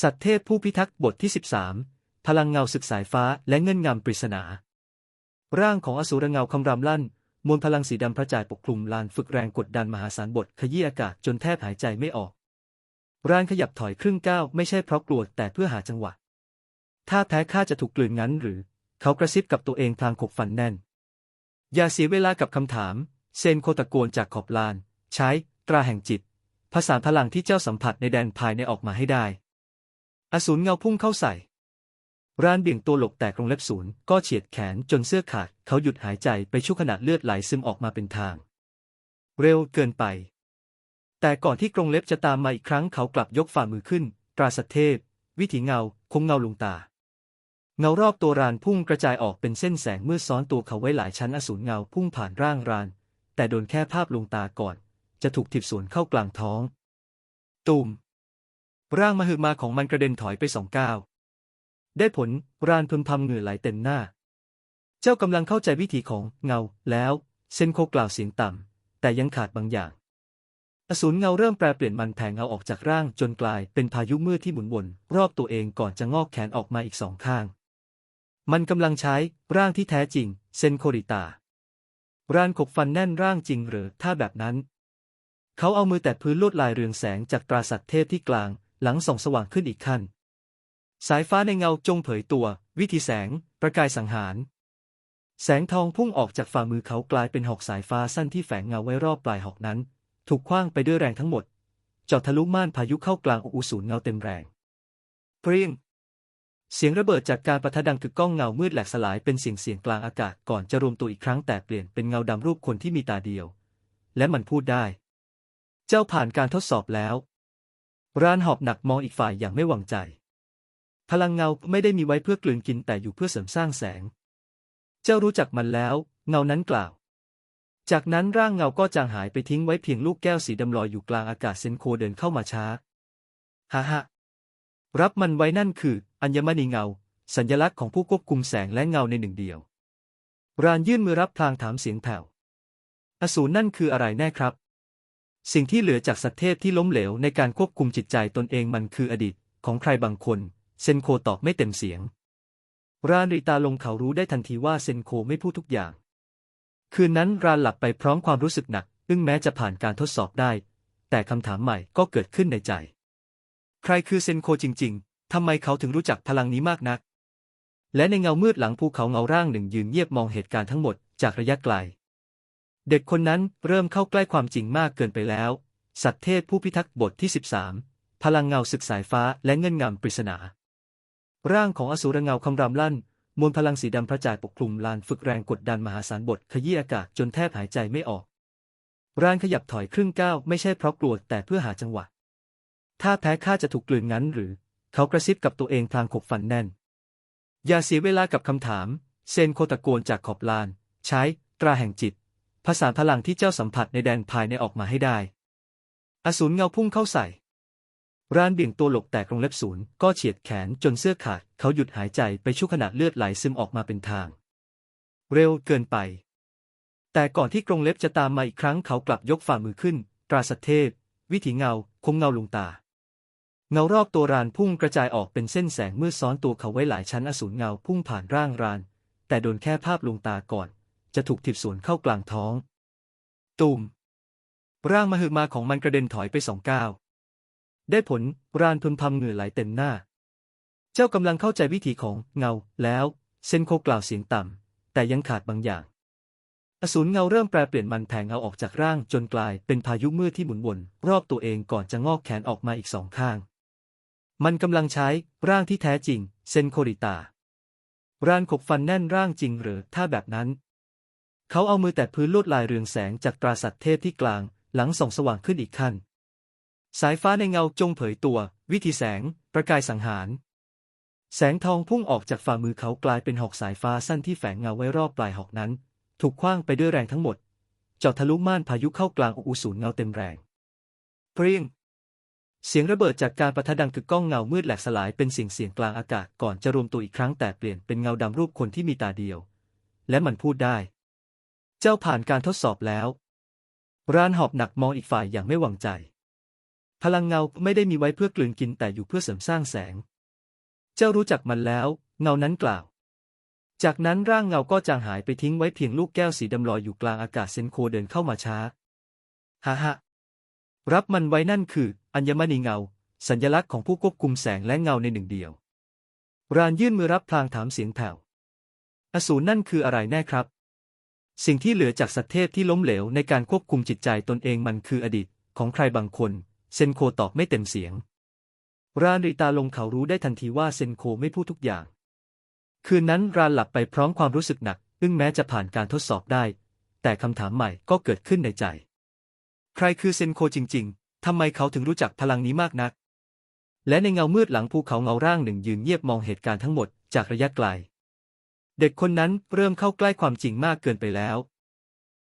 สัตว์เทพผู้พิทักษ์บทที่ 13 พลังเงาศึกสายฟ้าและเงื่อนงำปริศนา ร่างของอสูรเงาคำรามลั่น มวลพลังสีดำพระจ่ายปกคลุมลานฝึกแรงกดดันมหาศาลบทขยี้อากาศจนแทบหายใจไม่ออก ร่านขยับถอยครึ่งก้าวไม่ใช่เพราะกลัวแต่เพื่อหาจังหวะ ถ้าแพ้ข้าจะถูกกลืนงั้นหรือ เขากระซิบกับตัวเองพลางขบฟันแน่น อย่าเสียเวลากับคำถาม เซนโคตะโกนจากขอบลาน ใช้ ตราแห่งจิตผสานพลังที่เจ้าสัมผัสในแดนภายในออกมาให้ได้ อสูรเงาพุ่งเข้าใส่รานเบี่ยงตัวหลบแต่กรงเล็บศูนย์ก็เฉียดแขนจนเสื้อขาด เขาหยุดหายใจไปชั่วขณะเลือดไหลซึมออกมาเป็นทาง เร็วเกินไป แต่ก่อนที่กรงเล็บจะตามมาอีกครั้งเขากลับยกฝ่ามือขึ้น ตราสเทพ วิถีเงา คงเงาลุงตา เงารอบตัวรานพุ่งกระจายออกเป็นเส้นแสงมืดซ้อนตัวเขาไว้หลายชั้นอสูรเงาพุ่งผ่านร่างราน แต่โดนแค่ภาพลงตาก่อน จะถูกถิบสวนเข้ากลางท้องตูม ร่างมหึมาของมันกระเด็นถอยไปสองก้าว ได้ผล รานพึมพำเหงื่อไหลเต็มหน้า เจ้ากำลังเข้าใจวิธีของเงาแล้วเซนโคกล่าวเสียงต่ำ แต่ยังขาดบางอย่าง อสูรเงาเริ่มแปรเปลี่ยนมันแผงเงาออกจากร่างจนกลายเป็นพายุมืดที่หมุนวนรอบตัวเองก่อนจะงอกแขนออกมาอีกสองข้าง มันกำลังใช้ร่างที่แท้จริง เซนโคริตา รานขบฟันแน่นร่างจริงหรือถ้าแบบนั้น เขาเอามือแตะพื้นลวดลายเรืองแสงจากตราสัตว์เทพที่กลาง หลังส่องสว่างขึ้นอีกขั้น สายฟ้าในเงาจงเผยตัว วิธีแสง ประกายสังหาร แสงทองพุ่งออกจากฝ่ามือเขากลายเป็นหอกสายฟ้าสั้นที่แฝงเงาไว้รอบปลายหอกนั้น ถูกคว้างไปด้วยแรงทั้งหมดเจาะทะลุม่านพายุเข้ากลางอุสูรเงาเต็มแรงเปรี้ยงเสียงระเบิดจากการประทะดังกึกก้องเงามืดแหลกสลายเป็นเสียงเสียงกลางอากาศก่อนจะรวมตัวอีกครั้งแต่เปลี่ยนเป็นเงาดำรูปคนที่มีตาเดียว และมันพูดได้ เจ้าผ่านการทดสอบแล้ว รานหอบหนักมองอีกฝ่ายอย่างไม่หวังใจ พลังเงาไม่ได้มีไว้เพื่อกลืนกินแต่อยู่เพื่อเสริมสร้างแสง เจ้ารู้จักมันแล้ว เงานั้นกล่าว จากนั้นร่างเงาก็จางหายไปทิ้งไว้เพียงลูกแก้วสีดำลอยอยู่กลางอากาศเซนโคเดินเข้ามาช้าฮ่าฮ่ารับมันไว้นั่นคือ อัญมณีเงา สัญลักษณ์ของผู้ควบคุมแสงและเงาในหนึ่งเดียว รานยื่นมือรับพลางถามเสียงแผ่วอสูรนั่นคืออะไรแน่ครับ สิ่งที่เหลือจากสัตว์เทพที่ล้มเหลวในการควบคุมจิตใจตนเองมันคืออดีต ของใครบางคน เซนโคตอบไม่เต็มเสียง รานริตาลงเขารู้ได้ทันทีว่าเซนโคไม่พูดทุกอย่าง คืนนั้นรานหลับไปพร้อมความรู้สึกหนัก อึ้งแม้จะผ่านการทดสอบได้ แต่คำถามใหม่ก็เกิดขึ้นในใจ ใครคือเซนโคจริง ๆทำไมเขาถึงรู้จักพลังนี้มากนัก และในเงามืดหลังภูเขาเงาร่างหนึ่งยืนเงียบมองเหตุการณ์ทั้งหมดจากระยะไกล เด็กคนนั้นเริ่มเข้าใกล้ความจริงมากเกินไปแล้ว สัตเทพผู้พิทักษ์บทที่ 13 พลังเงาศึกสายฟ้าและเงื่อนงำปริศนา ร่างของอสูรเงาคำรามลั่น มวลพลังสีดำพระจ่ายปกคลุมลานฝึกแรงกดดันมหาศาลบทขยี้อากาศจนแทบหายใจไม่ออก ร่านขยับถอยครึ่งก้าวไม่ใช่เพราะกลัวแต่เพื่อหาจังหวะ ถ้าแพ้ข้าจะถูกกลืนงั้นหรือ เขากระซิบกับตัวเองพลางขบฟันแน่น อย่าเสียเวลากับคำถาม เซนโคตะโกนจากขอบลาน ใช้ ตราแห่งจิต ผสานพลังที่เจ้าสัมผัสในแดนภายในออกมาให้ได้ อสูรเงาพุ่งเข้าใส่รานเบี่ยงตัวหลบแตกรงเล็บศูนย์ก็เฉียดแขนจนเสื้อขาด เขาหยุดหายใจไปชั่วขณะเลือดไหลซึมออกมาเป็นทาง เร็วเกินไป แต่ก่อนที่กรงเล็บจะตามมาอีกครั้งเขากลับยกฝ่ามือขึ้น ตราสเทพ วิถีเงาคงเงาลงตา เงารอบตัวรานพุ่งกระจายออกเป็นเส้นแสงมืดซ้อนตัวเขาไว้หลายชั้นอสูรเงาพุ่งผ่านร่างราน แต่โดนแค่ภาพลวงตาก่อน จะถูกถิบสวนเข้ากลางท้องตูมร่างมหึมาของมันกระเด็นถอยไปสองก้าว ได้ผลรานพึมพำเหงื่อไหลเต็มหน้า เจ้ากำลังเข้าใจวิธีของเงาแล้วเซนโคกล่าวเสียงต่ำ แต่ยังขาดบางอย่าง อสูรเงาเริ่มแปรเปลี่ยนมันแผงเงาออกจากร่างจนกลายเป็นพายุมืดที่หมุนวนรอบตัวเองก่อนจะงอกแขนออกมาอีกสองข้าง มันกำลังใช้ร่างที่แท้จริง เซนโคริตา รานขบฟันแน่นร่างจริงหรือถ้าแบบนั้น เขาเอามือแตะพื้นลวดลายเรืองแสงจากตราสัตว์เทพที่กลาง หลังส่องสว่างขึ้นอีกขั้น สายฟ้าในเงาจงเผยตัว วิธีแสง ประกายสังหาร แสงทองพุ่งออกจากฝ่ามือเขากลายเป็นหอกสายฟ้าสั้นที่แฝงเงาไว้รอบปลายหอกนั้น ถูกคว้างไปด้วยแรงทั้งหมดเจาะทะลุม่านพายุเข้ากลางอุสูรเงาเต็มแรงเปรี้ยงเสียงระเบิดจากการประทะดังกึกก้องเงามืดแหลกสลายเป็นเสียงเสียงกลางอากาศก่อนจะรวมตัวอีกครั้งแต่เปลี่ยนเป็นเงาดำรูปคนที่มีตาเดียว และมันพูดได้ เจ้าผ่านการทดสอบแล้วรานหอบหนักมองอีกฝ่ายอย่างไม่หวังใจ พลังเงาไม่ได้มีไว้เพื่อกลืนกินแต่อยู่เพื่อเสริมสร้างแสง เจ้ารู้จักมันแล้ว เงานั้นกล่าว จากนั้นร่างเงาก็จางหายไปทิ้งไว้เพียงลูกแก้วสีดำลอยอยู่กลางอากาศเซนโคเดินเข้ามาช้าฮ่าฮ่ารับมันไว้นั่นคือ อัญมณีเงา สัญลักษณ์ของผู้ควบคุมแสงและเงาในหนึ่งเดียว รานยื่นมือรับพลางถามเสียงแผ่วอสูรนั่นคืออะไรแน่ครับ สิ่งที่เหลือจากสัตว์เทพที่ล้มเหลวในการควบคุมจิตใจตนเองมันคืออดีต ของใครบางคน เซนโคตอบไม่เต็มเสียง ราริตาลงเขารู้ได้ทันทีว่าเซนโคไม่พูดทุกอย่าง คืนนั้นรานหลับไปพร้อมความรู้สึกหนักอึ้งแม้จะผ่านการทดสอบได้ แต่คำถามใหม่ก็เกิดขึ้นในใจ ใครคือเซนโคจริง ๆทำไมเขาถึงรู้จักพลังนี้มากนัก และในเงามืดหลังภูเขาเงาร่างหนึ่งยืนเงียบมองเหตุการณ์ทั้งหมดจากระยะไกล เด็กคนนั้นเริ่มเข้าใกล้ความจริงมากเกินไปแล้ว